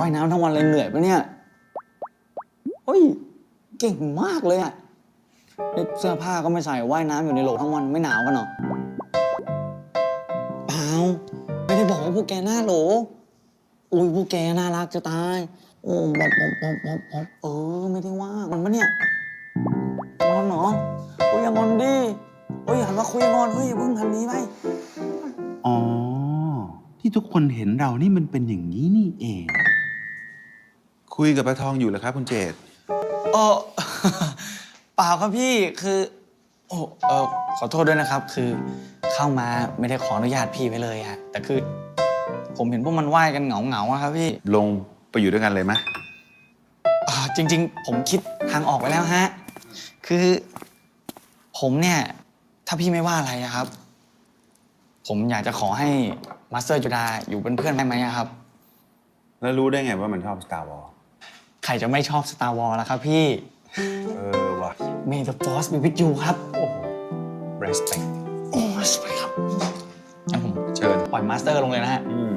ว่ายน้ำทั้งวันเลยเหนื่อยปะเนี่ยเฮ้ย เก่งมากเลยอะนี่เสื้อผ้าก็ไม่ใส่ว่ายน้ำอยู่ในโหลทั้งวันไม่หนาวกันหรอเปล่าไม่ได้บอกว่าพวกแกหน้าโหล อุ้ยพวกแกน่ารักจะตายโอ้แบบแบบแบบแบบแบบเออไม่ได้ว่ามันปะเนี่ยงอนเหรอโอ้ยอย่างอนดิโอ้ยหันมาคุยงอนเฮ้ยอย่าเพิ่งหันนี้ไปอ๋อที่ทุกคนเห็นเรานี่มันเป็นอย่างนี้นี่เอง คุยกับปลาทองอยู่เหรอครับ คุณเจตเออเปล่าครับพี่คือ โอ้เออขอโทษด้วยนะครับ คือเข้ามาไม่ได้ขออนุญาตพี่ไว้เลยอะแต่คือ ผมเห็นพวกมันไหว้กันเหงาเหงาๆอะครับพี่ลงไปอยู่ด้วยกันเลยไหมอ่าจริง ๆ ผมคิดทางออกไว้แล้วฮะ คือ ผมเนี่ย ถ้าพี่ไม่ว่าอะไรอะครับ ผมอยากจะขอให้มาสเตอร์จุดาอยู่เป็นเพื่อนได้ไหมอะครับ แล้วรู้ได้ไงว่ามันชอบ Star Wars ใค รจะไม่ชอบ Star Wars ล่ะครับพี่ เออว่ะ May the Force be with you ครับ respect โอ้ยสวยครับงั้นผมเชิญ ปล่อยมาสเตอร์ลงเลยนะฮะ อืม